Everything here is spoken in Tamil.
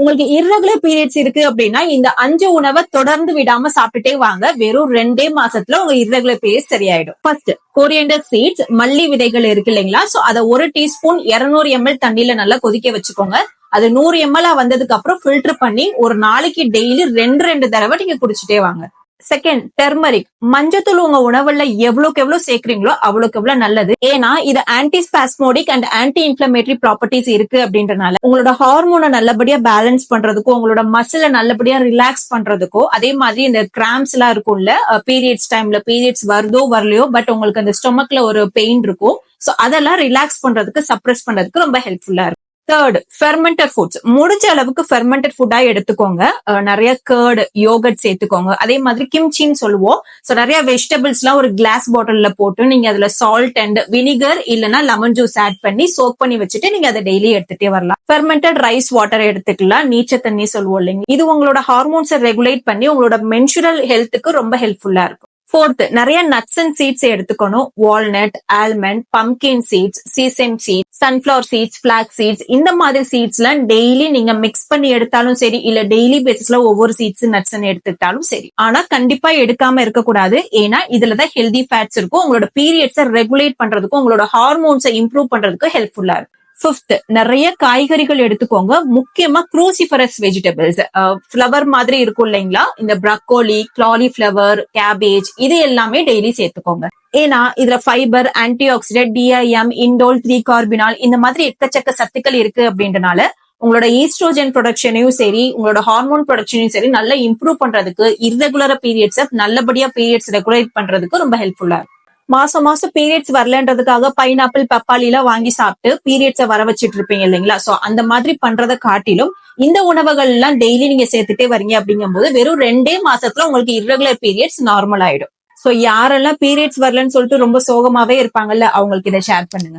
உங்களுக்கு இரகுலர் பீரியட்ஸ் இருக்கு அப்படின்னா இந்த அஞ்சு உணவை தொடர்ந்து விடாம சாப்பிட்டுட்டே வாங்க. வெறும் ரெண்டே மாசத்துல உங்க இரகுலர் பீரியட் சரியாயிடும். ஃபர்ஸ்ட் கோரியண்டர் சீட்ஸ் மல்லி விதைகள் இருக்கு இல்லைங்களா? சோ அத ஒரு டீஸ்பூன் 200 எம்எல் தண்ணியில நல்லா கொதிக்க வச்சுக்கோங்க. அது நூறு எம்எல்ஆ வந்ததுக்கு அப்புறம் ஃபில்டர் பண்ணி ஒரு நாளைக்கு டெய்லி ரெண்டு ரெண்டு தடவை நீங்க குடிச்சிட்டே வாங்க. செகண்ட் டெர்மரிக் மஞ்சத்தூள் உங்க உணவுல எவ்வளவுக்கு எவ்வளவு சேர்க்கறீங்களோ அவ்வளவுக்கு எவ்வளவு நல்லது. ஏன்னா இது anti spasmodic and anti inflammatory properties இருக்கு அப்படின்றனால உங்களோட ஹார்மோனை நல்லபடியா பேலன்ஸ் பண்றதுக்கோ உங்களோட மசில நல்லபடியா ரிலாக்ஸ் பண்றதுக்கோ அதே மாதிரி இந்த கிராம்ஸ் எல்லாம் இருக்கும்ல பீரியட்ஸ் டைம்ல பீரியட்ஸ் வருதோ வரலையோ பட் உங்களுக்கு அந்த ஸ்டொமக்ல ஒரு பெயின் இருக்கும். சோ அதெல்லாம் ரிலாக்ஸ் பண்றதுக்கு சப்ரஸ் பண்றதுக்கு ரொம்ப ஹெல்ப்ஃபுல்லா இருக்கும் தேர்ட் ஃபெர்மெண்டட் ஃபுட்ஸ் முடிஞ்ச அளவுக்கு ஃபெர்மெண்டட் ஃபுட்டா எடுத்துக்கோங்க. நிறைய கேர்டு யோகட் சேர்த்துக்கோங்க. அதே மாதிரி கிம்ச்சின்னு சொல்லுவோம். சோ நிறைய வெஜிடபிள்ஸ் எல்லாம் ஒரு கிளாஸ் பாட்டில்ல போட்டு நீங்க அதுல சால்ட் அண்ட் வினிகர் இல்லனா லெமன் ஜூஸ் ஆட் பண்ணி சோக் பண்ணி வச்சுட்டு நீங்க அதை டெய்லி எடுத்துட்டே வரலாம். ஃபெர்மெண்டட் ரைஸ் வாட்டர் எடுத்துக்கலாம். நீச்ச தண்ணி சொல்லுவோம் இல்லைங்க. இது உங்களோட ஹார்மோன்ஸை ரெகுலேட் பண்ணி உங்களோட மென்சுரல் ஹெல்த்துக்கு ரொம்ப ஹெல்ப்ஃபுல்லா இருக்கும். ஃபோர்த் நிறைய நட்ஸ் அண்ட் சீட்ஸ் எடுத்துக்கணும். Walnut almond pumpkin seeds sesame seeds sunflower seeds black seeds இந்த மாதிரி சீட்ஸ் எல்லாம் டெய்லி நீங்க மிக்ஸ் பண்ணி எடுத்தாலும் சரி இல்ல டெய்லி பேசிஸ்ல ஒவ்வொரு சீட்ஸ் நட்ஸ் எடுத்துக்கிட்டாலும் சரி. ஆனா கண்டிப்பா எடுக்காம இருக்கக்கூடாது. ஏன்னா இதுலதான் ஹெல்தி ஃபேட்ஸ் இருக்கும். உங்களோட பீரியட்ஸை ரெகுலேட் பண்றதுக்கும் உங்களோட ஹார்மோன்ஸை இம்ப்ரூவ் பண்றதுக்கு ஹெல்ப்ஃபுல்லா இருக்கும். ஃபிஃப்த் நிறைய காய்கறிகள் எடுத்துக்கோங்க. முக்கியமா குரூசிஃபரஸ் வெஜிடபிள்ஸ் ஃபிளவர் மாதிரி இருக்கும் இல்லைங்களா? இந்த ப்ரக்கோலி காலிஃபிளவர் கேபேஜ் இது எல்லாமே டெய்லி சேர்த்துக்கோங்க. ஏன்னா இதுல fibre antioxidant DIM indole three carbinol இந்த மாதிரி எக்கச்சக்க சத்துக்கள் இருக்கு அப்படின்றனால உங்களோட ஈஸ்ட்ரோஜன் ப்ரொடக்ஷனையும் சரி உங்களோட ஹார்மோன் ப்ரொடக்ஷனையும் சரி நல்லா இம்ப்ரூவ் பண்றதுக்கு இர்ரெகுலர பீரியட்ஸை நல்லபடியா பீரியட்ஸ் ரெகுலேட் பண்றதுக்கு ரொம்ப ஹெல்ப்ஃபுல்லா இருக்கும். மாசம் மாசம் பீரியட்ஸ் வரலன்றதுக்காக பைனாப்பிள் பப்பாளி எல்லாம் வாங்கி சாப்பிட்டு பீரியட்ஸை வர வச்சிட்டு இருப்பீங்க இல்லைங்களா? சோ அந்த மாதிரி பண்றதை காட்டிலும் இந்த உணவுகள் எல்லாம் டெய்லி நீங்க சேர்த்துட்டே வரீங்க அப்படிங்கும்போது வெறும் ரெண்டே மாசத்துல உங்களுக்கு இரகுலர் பீரியட்ஸ் நார்மல் ஆயிடும். சோ யாரெல்லாம் பீரியட்ஸ் வரலன்னு சொல்லிட்டு ரொம்ப சோகமாவே இருப்பாங்கல்ல அவங்களுக்கு இதை ஷேர் பண்ணுங்க.